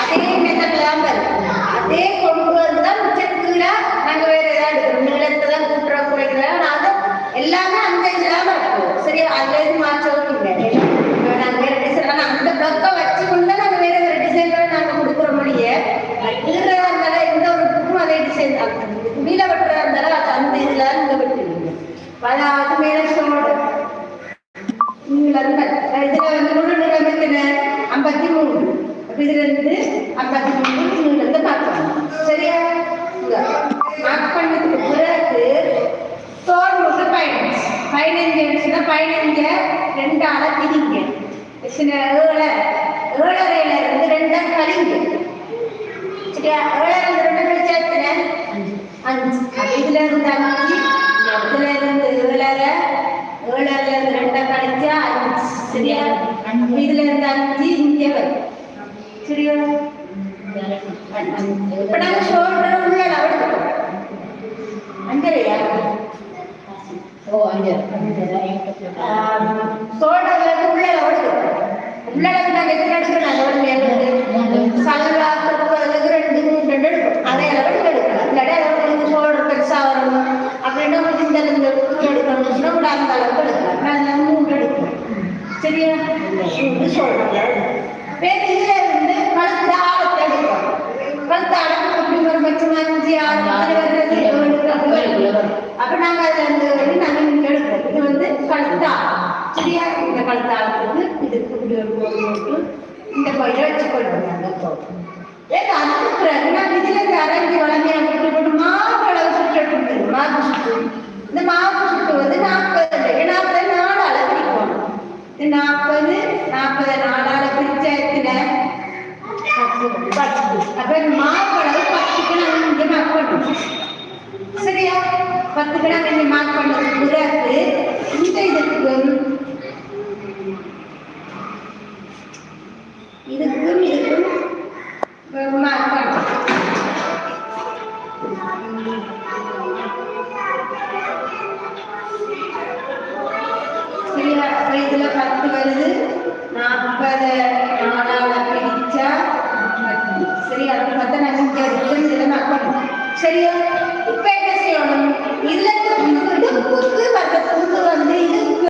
அதே மெத்தட்ல தான் அதே கொண்டு வந்து தான் மிச்சக்கீழே நாங்க வேற ஏதாவது எடுக்கிறோம் நீளத்தை தான் கூட்டுறோம் குறைக்கிறோம். எல்லாமே அந்த இதுல இருக்கும் சரியா? அதுல எதுவும் மாற்றவும் இல்லை. நாங்க வேற டிசைன் அந்த பிளக்கை வச்சு கொண்டு நாங்க வேற வேற டிசைன்களை நாங்க கொடுக்குற மொழியே கீழே இருந்தாலும் எந்த ஒரு புக்கும் அதே டிசைன் தான். துணியில வெட்டுறதா இருந்தாலும் அது அந்த இதுல இங்க வெட்டுவீங்க இதிலிருந்து அந்த இருந்து பார்க்கலாம். சரியா? மார்க் பண்ணதுக்கு பிறகு தோல் முட்டு பதினஞ்சு பதினஞ்சு இருந்துச்சுன்னா பதினஞ்ச ரெண்டால பிரிங்க. எத்தனை ஏழை. ஏழரையில இருந்து ரெண்டா கழிங்க. சரியா? ஏழரை இருந்து ரெண்டு கழிச்சா எத்தனை? அஞ்சு. இதுல இருந்து அஞ்சு. இதுல இருந்து ஏழரை. ஏழரைல இருந்து ரெண்டா கழிச்சா அஞ்சு. சரியா? இதுல இருந்து அஞ்சு இங்கே சரியா எடுக்கணும்னு சொன்னா கூட அந்த அளவுக்கு எடுக்கலாம் நான் மூணு எடுக்கிறேன் சரியா இது ஷோல்டர்ல வேறு இதுல இருந்து கழுத்து ஆழத்தை எடுக்கும் கழுத்து ஆழம் அப்படி ஒரு பட்சம் அஞ்சு ஆறு மாதிரி வர்றது ஏழு அப்படி வரும். அப்ப நாங்க அதுல இருந்து வந்து நாங்க எடுக்கிறோம் இது வந்து கழுத்தா. சரியா? இந்த கழுத்து ஆழத்துக்கு இதுக்கு இப்படி ஒரு போட்டு இந்த கோயிலை வச்சுக்கொள்வோம் நாங்க ஏங்க அதுக்கு பிறகு நான் இதுல இருந்து அரைஞ்சி வளர்ந்து போட்டு போட்டு மாவு அளவு சுற்ற சுட்டு மாவு சுட்டு. இந்த மாவு சுட்டு வந்து நாற்பது நாற்பது நாலு அளவு இது நாற்பது நாற்பது இதுக்கும் இதுக்கும் இதுல பத்து வருது. நாற்பது